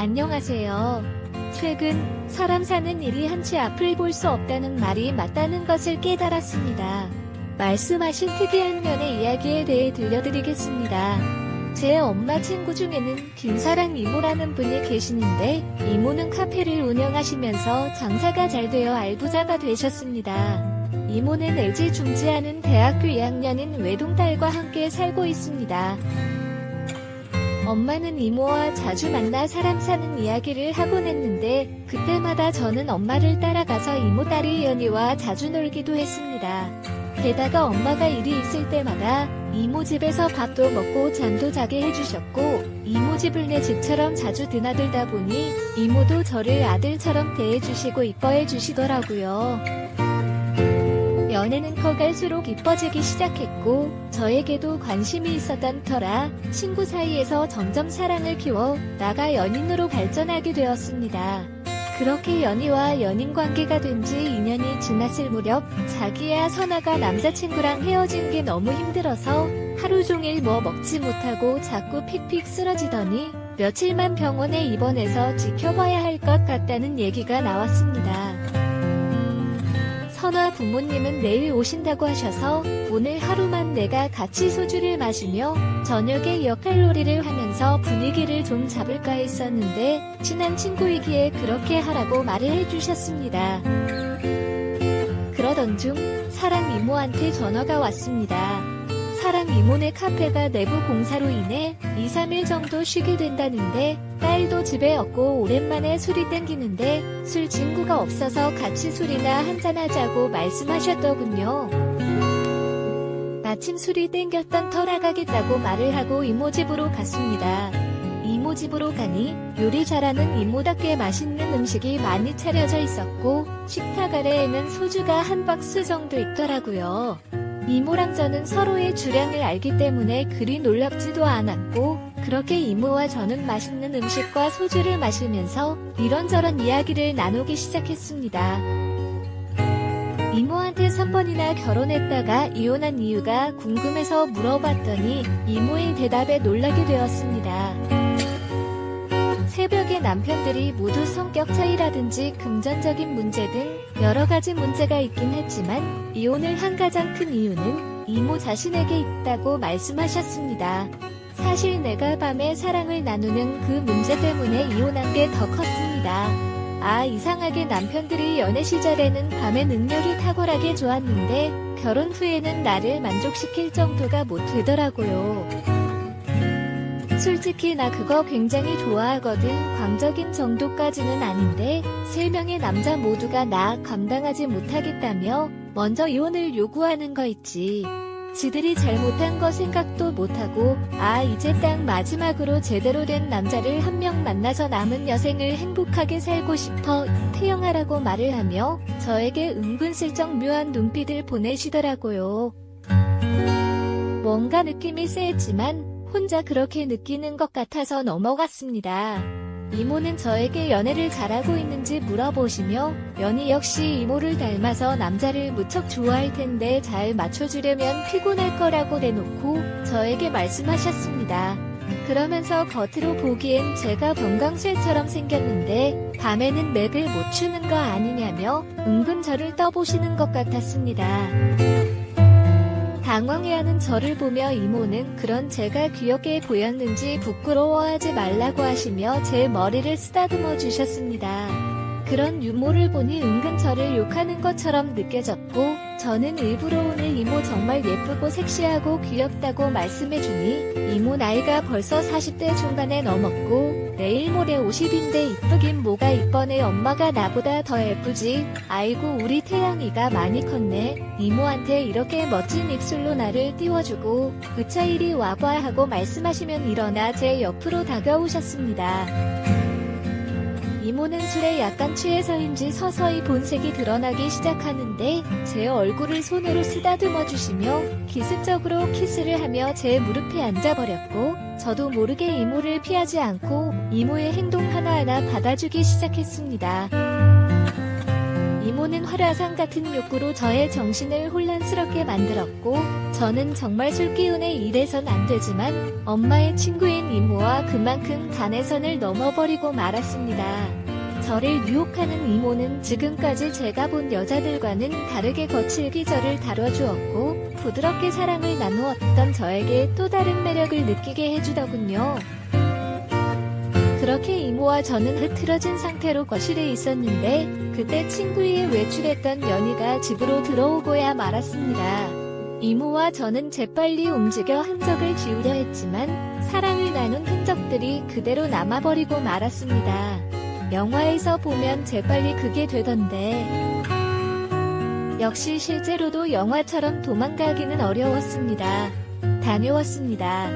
안녕하세요. 최근 사람 사는 일이 한치 앞을 볼 수 없다는 말이 맞다는 것을 깨달았습니다. 말씀하신 특이한 면의 이야기에 대해 들려드리겠습니다. 제 엄마 친구 중에는 김사랑 이모라는 분이 계시는데 이모는 카페를 운영하시면서 장사가 잘 되어 알부자가 되셨습니다. 이모는 LG 중지하는 대학교 2학년인 외동딸과 함께 살고 있습니다. 엄마는 이모와 자주 만나 사람 사는 이야기를 하곤 했는데 그때마다 저는 엄마를 따라가서 이모 딸이 연희와 자주 놀기도 했습니다. 게다가 엄마가 일이 있을 때마다 이모 집에서 밥도 먹고 잠도 자게 해주셨고 이모 집을 내 집처럼 자주 드나들다 보니 이모도 저를 아들처럼 대해주시고 이뻐해 주시더라고요. 연애는 커갈수록 이뻐지기 시작했고 저에게도 관심이 있었던 터라 친구 사이에서 점점 사랑을 키워 나가 연인으로 발전하게 되었습니다. 그렇게 연희와 연인 관계가 된 지 2년이 지났을 무렵 자기야 선아가 남자친구랑 헤어진 게 너무 힘들어서 하루 종일 뭐 먹지 못하고 자꾸 픽픽 쓰러지더니 며칠만 병원에 입원해서 지켜봐야 할 것 같다는 얘기가 나왔습니다. 선아 부모님은 내일 오신다고 하셔서 오늘 하루만 내가 같이 소주를 마시며 저녁에 역할놀이를 하면서 분위기를 좀 잡을까 했었는데 친한 친구이기에 그렇게 하라고 말을 해주셨습니다. 그러던 중 사랑 이모한테 전화가 왔습니다. 사랑 이모네 카페가 내부 공사로 인해 2, 3일 정도 쉬게 된다는데 딸도 집에 없고 오랜만에 술이 땡기는데 술 친구가 없어서 같이 술이나 한잔하자고 말씀하셨더군요. 마침 술이 땡겼던 터라 가겠다고 말을 하고 이모 집으로 갔습니다. 이모 집으로 가니 요리 잘하는 이모답게 맛있는 음식이 많이 차려져 있었고 식탁 아래에는 소주가 한 박스 정도 있더라고요. 이모랑 저는 서로의 주량을 알기 때문에 그리 놀랍지도 않았고 그렇게 이모와 저는 맛있는 음식과 소주를 마시면서 이런저런 이야기를 나누기 시작했습니다. 이모한테 3번이나 결혼했다가 이혼한 이유가 궁금해서 물어봤더니 이모의 대답에 놀라게 되었습니다. 새벽에 남편들이 모두 성격 차이라든지 금전적인 문제 등 여러 가지 문제가 있긴 했지만 이혼을 한 가장 큰 이유는 이모 자신에게 있다고 말씀하셨습니다. 사실 내가 밤에 사랑을 나누는 그 문제 때문에 이혼한 게 더 컸습니다. 아, 이상하게 남편들이 연애 시절에는 밤의 능력이 탁월하게 좋았는데 결혼 후에는 나를 만족시킬 정도가 못 되더라고요. 솔직히 나 그거 굉장히 좋아하거든. 광적인 정도까지는 아닌데, 세 명의 남자 모두가 나 감당하지 못하겠다며, 먼저 이혼을 요구하는 거 있지. 지들이 잘못한 거 생각도 못하고, 아, 이제 딱 마지막으로 제대로 된 남자를 한 명 만나서 남은 여생을 행복하게 살고 싶어, 태영하라고 말을 하며, 저에게 은근슬쩍 묘한 눈빛을 보내시더라고요. 뭔가 느낌이 쎄했지만, 혼자 그렇게 느끼는 것 같아서 넘어갔습니다. 이모는 저에게 연애를 잘하고 있는지 물어보시며 연희 역시 이모를 닮아서 남자를 무척 좋아할 텐데 잘 맞춰주려면 피곤할 거라고 대놓고 저에게 말씀하셨습니다. 그러면서 겉으로 보기엔 제가 병강쇠처럼 생겼는데 밤에는 맥을 못 추는 거 아니냐며 은근 저를 떠보시는 것 같았습니다. 당황해하는 저를 보며 이모는 그런 제가 귀엽게 보였는지 부끄러워하지 말라고 하시며 제 머리를 쓰다듬어 주셨습니다. 그런 유모를 보니 은근 저를 욕하는 것처럼 느껴졌고 저는 일부러 오늘 이모 정말 예쁘고 섹시하고 귀엽다고 말씀해 주니 이모 나이가 벌써 40대 중반에 넘었고 내일 모레 50인데 이쁘긴 뭐가 이뻐네. 엄마가 나보다 더 예쁘지. 아이고 우리 태양이가 많이 컸네. 이모한테 이렇게 멋진 입술로 나를 띄워주고 그차 이리 와봐 하고 말씀하시면 일어나 제 옆으로 다가오셨습니다. 이모는 술에 약간 취해서인지 서서히 본색이 드러나기 시작하는데 제 얼굴을 손으로 쓰다듬어 주시며 기습적으로 키스를 하며 제 무릎에 앉아버렸고 저도 모르게 이모를 피하지 않고 이모의 행동 하나하나 받아주기 시작했습니다. 이모는 화라산 같은 욕구로 저의 정신을 혼란스럽게 만들었고, 저는 정말 술기운에 이래선 안 되지만, 엄마의 친구인 이모와 그만큼 간의 선을 넘어버리고 말았습니다. 저를 유혹하는 이모는 지금까지 제가 본 여자들과는 다르게 거칠게 저를 다뤄주었고, 부드럽게 사랑을 나누었던 저에게 또 다른 매력을 느끼게 해주더군요. 그렇게 이모와 저는 흐트러진 상태로 거실에 있었는데 그때 친구에 외출했던 연희가 집으로 들어오고야 말았습니다. 이모와 저는 재빨리 움직여 흔적을 지우려 했지만 사랑을 나눈 흔적들이 그대로 남아버리고 말았습니다. 영화에서 보면 재빨리 그게 되던데 역시 실제로도 영화처럼 도망가기는 어려웠습니다. 다녀왔습니다.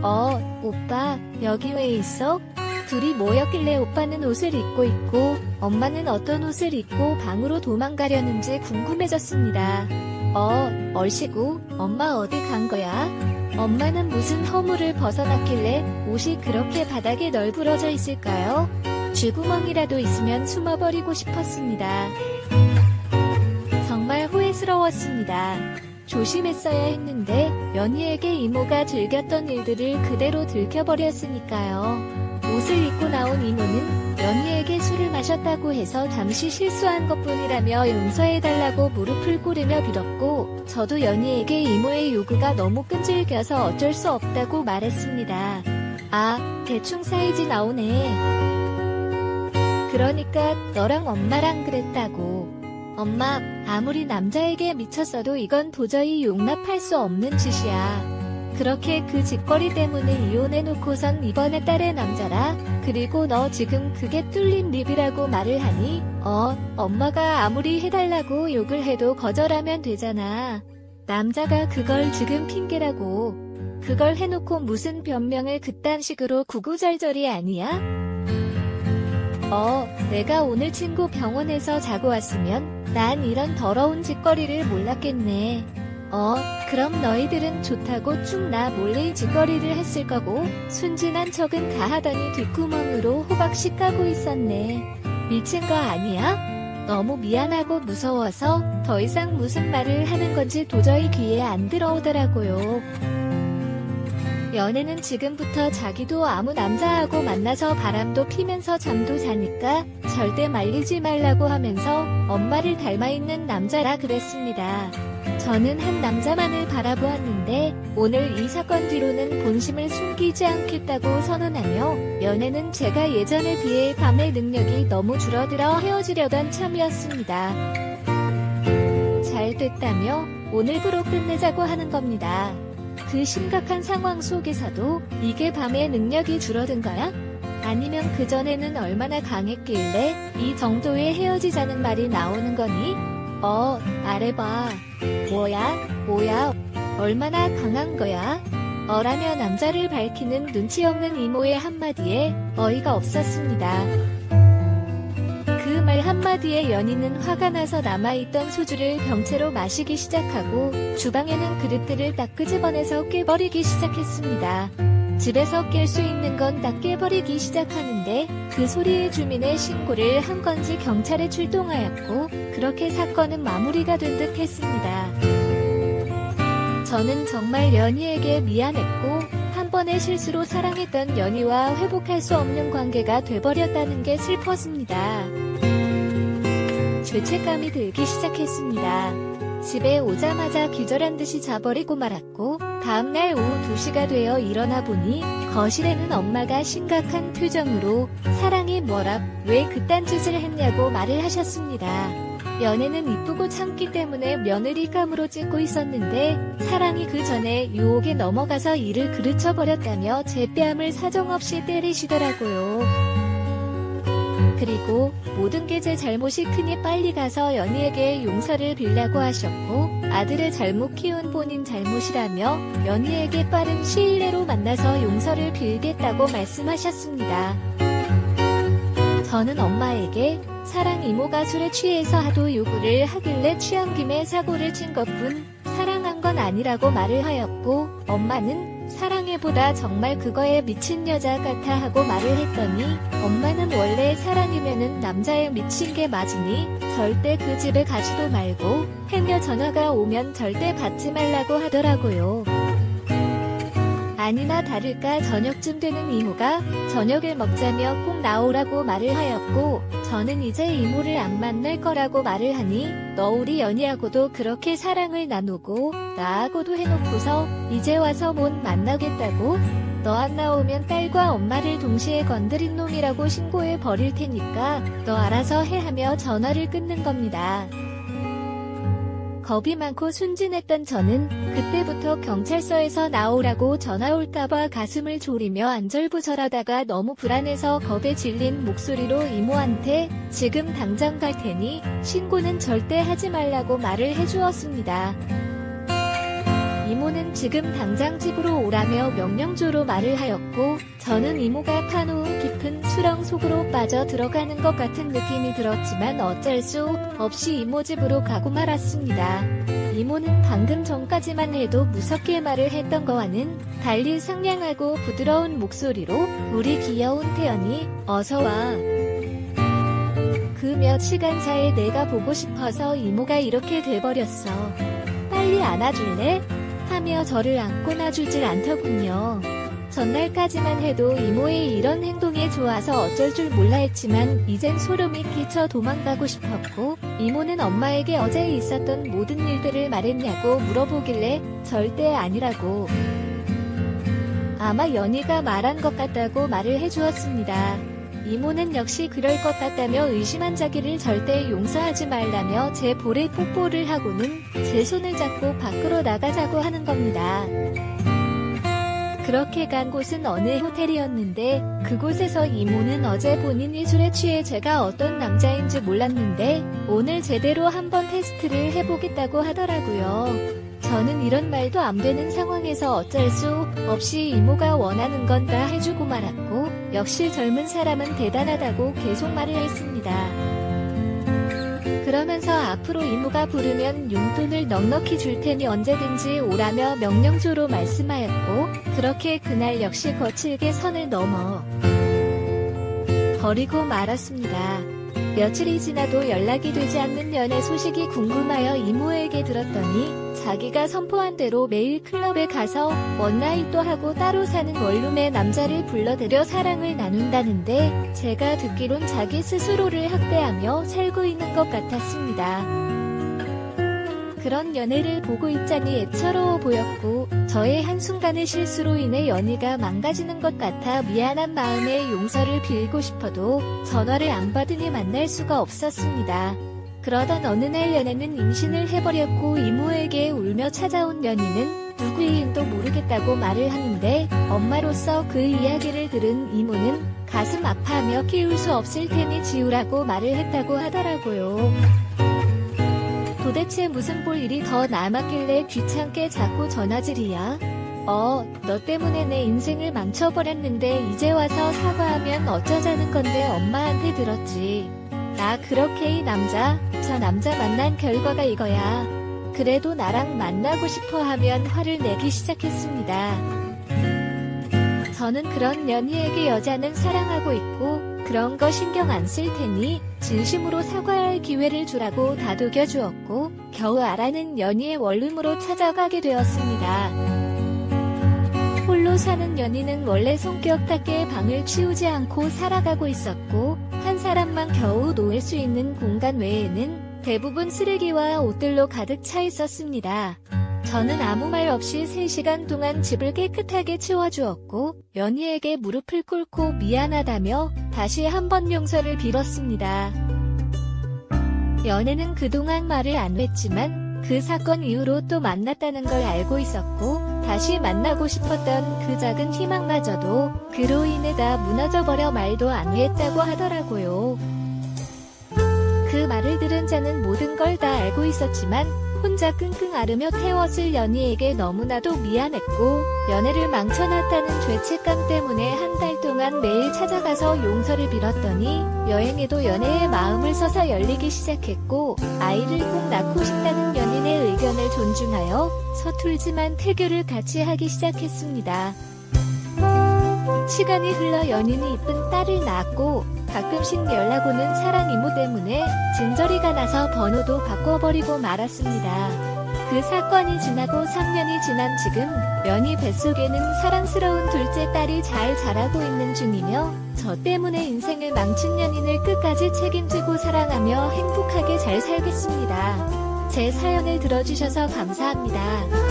어, 오빠, 여기 왜 있어? 둘이 모였길래 오빠는 옷을 입고 있고 엄마는 어떤 옷을 입고 방으로 도망가려는지 궁금해졌습니다. 어, 얼씨구, 엄마 어디 간 거야? 엄마는 무슨 허물을 벗어났길래 옷이 그렇게 바닥에 널브러져 있을까요? 쥐구멍이라도 있으면 숨어버리고 싶었습니다. 정말 후회스러웠습니다. 조심했어야 했는데 연희에게 이모가 즐겼던 일들을 그대로 들켜버렸으니까요. 옷을 입고 나온 이모는 연희에게 술을 마셨다고 해서 잠시 실수한 것뿐이라며 용서해달라고 무릎을 꿇으며 빌었고 저도 연희에게 이모의 요구가 너무 끈질겨서 어쩔 수 없다고 말했습니다. 아, 대충 사이즈 나오네. 그러니까 너랑 엄마랑 그랬다고. 엄마, 아무리 남자에게 미쳤어도 이건 도저히 용납할 수 없는 짓이야. 그렇게 그 짓거리 때문에 이혼해놓고선 이번에 딸의 남자라. 그리고 너 지금 그게 뚫린 립이라고 말을 하니? 어, 엄마가 아무리 해달라고 욕을 해도 거절하면 되잖아. 남자가 그걸 지금 핑계라고. 그걸 해놓고 무슨 변명을 그딴 식으로 구구절절이 아니야? 어, 내가 오늘 친구 병원에서 자고 왔으면 난 이런 더러운 짓거리를 몰랐겠네. 어, 그럼 너희들은 좋다고 쭉 나 몰래 짓거리를 했을 거고 순진한 척은 다 하더니 뒷구멍으로 호박씨 까고 있었네. 미친 거 아니야? 너무 미안하고 무서워서 더 이상 무슨 말을 하는 건지 도저히 귀에 안 들어오더라고요. 연애는 지금부터 자기도 아무 남자하고 만나서 바람도 피면서 잠도 자니까 절대 말리지 말라고 하면서 엄마를 닮아 있는 남자라 그랬습니다. 저는 한 남자만을 바라보았는데 오늘 이 사건 뒤로는 본심을 숨기지 않겠다고 선언하며 연애는 제가 예전에 비해 밤의 능력이 너무 줄어들어 헤어지려던 참이었습니다. 잘 됐다며 오늘 부로 끝내자고 하는 겁니다. 그 심각한 상황 속에서도 이게 밤의 능력이 줄어든 거야? 아니면 그전에는 얼마나 강했길래 이 정도의 헤어지자는 말이 나오는 거니? 어, 말해봐. 뭐야, 뭐야, 얼마나 강한 거야? 어라며 남자를 밝히는 눈치 없는 이모의 한마디에 어이가 없었습니다. 그말 한마디에 연희는 화가 나서 남아있던 소주를 병채로 마시기 시작하고 주방에는 그릇들을 딱 끄집어내서 깨버리기 시작했습니다. 집에서 깰 수 있는 건 다 깨버리기 시작하는데 그 소리에 주민의 신고를 한 건지 경찰에 출동하였고 그렇게 사건은 마무리가 된 듯 했습니다. 저는 정말 연희에게 미안했고 한 번의 실수로 사랑했던 연희와 회복할 수 없는 관계가 돼버렸다는 게 슬펐습니다. 죄책감이 들기 시작했습니다. 집에 오자마자 기절한 듯이 자버리고 말았고 다음날 오후 2시가 되어 일어나 보니 거실에는 엄마가 심각한 표정으로 사랑이 뭐라 왜 그딴 짓을 했냐고 말을 하셨습니다. 연애는 이쁘고 참기 때문에 며느리감으로 찍고 있었는데 사랑이 그 전에 유혹에 넘어가서 이를 그르쳐버렸다며 제 뺨을 사정없이 때리시더라고요. 그리고 모든 게 제 잘못이 크니 빨리 가서 연희에게 용서를 빌라고 하셨고 아들을 잘못 키운 본인 잘못이라며 연희에게 빠른 시일 내로 만나서 용서를 빌겠다고 말씀하셨습니다. 저는 엄마에게 사랑 이모가 술에 취해서 하도 요구를 하길래 취한 김에 사고를 친 것뿐 사랑한 건 아니라고 말을 하였고 엄마는 사랑해보다 정말 그거에 미친 여자 같아 하고 말을 했더니 엄마는 원래 사랑이면은 남자에 미친 게 맞으니 절대 그 집에 가지도 말고 해며 전화가 오면 절대 받지 말라고 하더라고요. 아니나 다를까 저녁쯤 되는 이모가 저녁을 먹자며 꼭 나오라고 말을 하였고 저는 이제 이모를 안 만날 거라고 말을 하니 너 우리 연희하고도 그렇게 사랑을 나누고 나하고도 해놓고서 이제 와서 못 만나겠다고 너 안 나오면 딸과 엄마를 동시에 건드린 놈이라고 신고해 버릴 테니까 너 알아서 해 하며 전화를 끊는 겁니다. 겁이 많고 순진했던 저는 그때부터 경찰서에서 나오라고 전화 올까봐 가슴을 졸이며 안절부절하다가 너무 불안해서 겁에 질린 목소리로 이모한테 지금 당장 갈 테니 신고는 절대 하지 말라고 말을 해주었습니다. 이모는 지금 당장 집으로 오라며 명령조로 말을 하였고 저는 이모가 파놓은 깊은 수렁 속으로 빠져 들어가는 것 같은 느낌이 들었지만 어쩔 수 없이 이모 집으로 가고 말았습니다. 이모는 방금 전까지만 해도 무섭게 말을 했던 거와는 달리 상냥하고 부드러운 목소리로 우리 귀여운 태연이 어서 와. 그 몇 시간 사이에 내가 보고 싶어서 이모가 이렇게 돼버렸어. 빨리 안아줄래? 하며 저를 안고 놔주질 않더군요. 전날까지만 해도 이모의 이런 행동이 좋아서 어쩔 줄 몰라 했지만 이젠 소름이 끼쳐 도망가고 싶었고 이모는 엄마에게 어제 있었던 모든 일들을 말했냐고 물어보길래 절대 아니라고 아마 연희가 말한 것 같다고 말을 해주었습니다. 이모는 역시 그럴 것 같다며 의심한 자기를 절대 용서하지 말라며 제 볼에 뽀뽀를 하고는 제 손을 잡고 밖으로 나가자고 하는 겁니다. 그렇게 간 곳은 어느 호텔이었는데 그곳에서 이모는 어제 본인이 술에 취해 제가 어떤 남자인지 몰랐는데 오늘 제대로 한번 테스트를 해보겠다고 하더라고요. 저는 이런 말도 안 되는 상황에서 어쩔 수 없이 이모가 원하는 건 다 해주고 말았고 역시 젊은 사람은 대단하다고 계속 말을 했습니다. 그러면서 앞으로 이모가 부르면 용돈을 넉넉히 줄 테니 언제든지 오라며 명령조로 말씀하였고 그렇게 그날 역시 거칠게 선을 넘어 버리고 말았습니다. 며칠이 지나도 연락이 되지 않는 연애 소식이 궁금하여 이모에게 들었더니 자기가 선포한 대로 매일 클럽에 가서 원나잇도 하고 따로 사는 원룸의 남자를 불러들여 사랑을 나눈다는데 제가 듣기론 자기 스스로를 학대하며 살고 있는 것 같았습니다. 그런 연애를 보고 있자니 애처로워 보였고 저의 한순간의 실수로 인해 연희가 망가지는 것 같아 미안한 마음에 용서를 빌고 싶어도 전화를 안 받으니 만날 수가 없었습니다. 그러던 어느 날 연애는 임신을 해버렸고 이모에게 울며 찾아온 연희는 누구인도 모르겠다고 말을 하는데 엄마로서 그 이야기를 들은 이모는 가슴 아파하며 키울 수 없을 테니 지우라고 말을 했다고 하더라고요. 도대체 무슨 볼 일이 더 남았길래 귀찮게 자꾸 전화질이야? 어, 너 때문에 내 인생을 망쳐버렸는데 이제 와서 사과하면 어쩌자는 건데 엄마한테 들었지. 나 그렇게 이 남자, 저 남자 만난 결과가 이거야. 그래도 나랑 만나고 싶어 하면 화를 내기 시작했습니다. 저는 그런 연희에게 여자는 사랑하고 있고 그런 거 신경 안 쓸 테니 진심으로 사과할 기회를 주라고 다독여 주었고 겨우 알아는 연희의 원룸으로 찾아가게 되었습니다. 홀로 사는 연희는 원래 성격 탓게 방을 치우지 않고 살아가고 있었고 한 사람만 겨우 놓을 수 있는 공간 외에는 대부분 쓰레기와 옷들로 가득 차 있었습니다. 저는 아무 말 없이 3시간 동안 집을 깨끗하게 치워주었고 연희에게 무릎을 꿇고 미안하다며 다시 한번 용서를 빌었습니다. 연애는 그동안 말을 안 했지만 그 사건 이후로 또 만났다는 걸 알고 있었고 다시 만나고 싶었던 그 작은 희망마저도 그로 인해 다 무너져버려 말도 안 했다고 하더라고요. 그 말을 들은 자는 모든 걸 다 알고 있었지만 혼자 끙끙 앓으며 태웠을 연희에게 너무나도 미안했고 연애를 망쳐놨다는 죄책감 때문에 한 달 동안 매일 찾아가서 용서를 빌었더니 여행에도 연애의 마음을 써서 열리기 시작했고 아이를 꼭 낳고 싶다는 연인의 의견을 존중하여 서툴지만 태교를 같이 하기 시작했습니다. 시간이 흘러 연인이 이쁜 딸을 낳았고 가끔씩 연락 오는 사랑 이모 때문에 진저리가 나서 번호도 바꿔버리고 말았습니다. 그 사건이 지나고 3년이 지난 지금 연희 뱃속에는 사랑스러운 둘째 딸이 잘 자라고 있는 중이며 저 때문에 인생을 망친 연인을 끝까지 책임지고 사랑하며 행복하게 잘 살겠습니다. 제 사연을 들어주셔서 감사합니다.